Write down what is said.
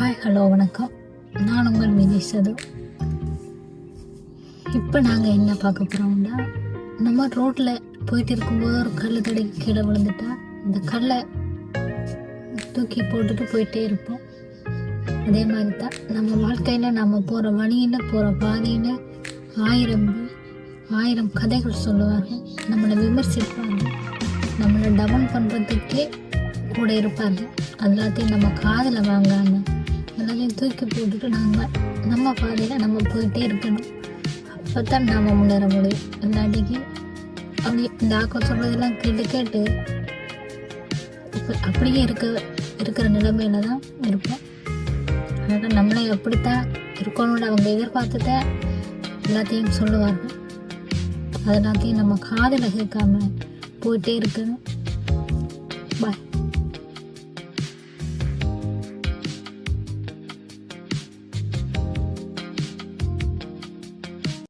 Hi hello வணக்கம். நான் உங்கள் விஜய் சது. இப்போ நாங்கள் என்ன பார்க்க போகிறோம்னா நம்ம ரோட்டில் போயிட்டு இருக்கும்போது ஒரு கல் தடைக்கு கீழே விழுந்துட்டா அந்த கல்லை தூக்கி போட்டுட்டு போயிட்டே இருப்போம். அதே மாதிரி தான் நம்ம வாழ்க்கையில் நம்ம போகிற வழியில் போகிற பாதையில் ஆயிரம் ஆயிரம் கதைகள் சொல்லுவார்கள். நம்மளை விமர்சிப்பாங்க நம்மளை டவுன் பண்ணுறதுக்கே கூட இருப்பார்கள். எல்லாத்தையும் நம்ம காதில் வாங்காமல் எல்லாத்தையும் தூக்கி போட்டுட்டு நம்ம நம்ம பாதையில் நம்ம போயிட்டே இருக்கணும். அப்போ தான் நாம் முன்னேற முடியும். இல்லாட்டிக்கு அப்படி இந்த ஆக்கம் சொல்கிறதெல்லாம் கேட்டு கேட்டு அப்படியே இருக்க இருக்கிற நிலைமையில தான் இருப்போம். அதனால் நம்மளை எப்படித்தான் இருக்கணும்னு அவங்க எதிர்பார்த்தத எல்லாத்தையும் சொல்லுவார்கள். அது எல்லாத்தையும் நம்ம காதில் கேட்காம போயிட்டே இருக்கணும். பாய்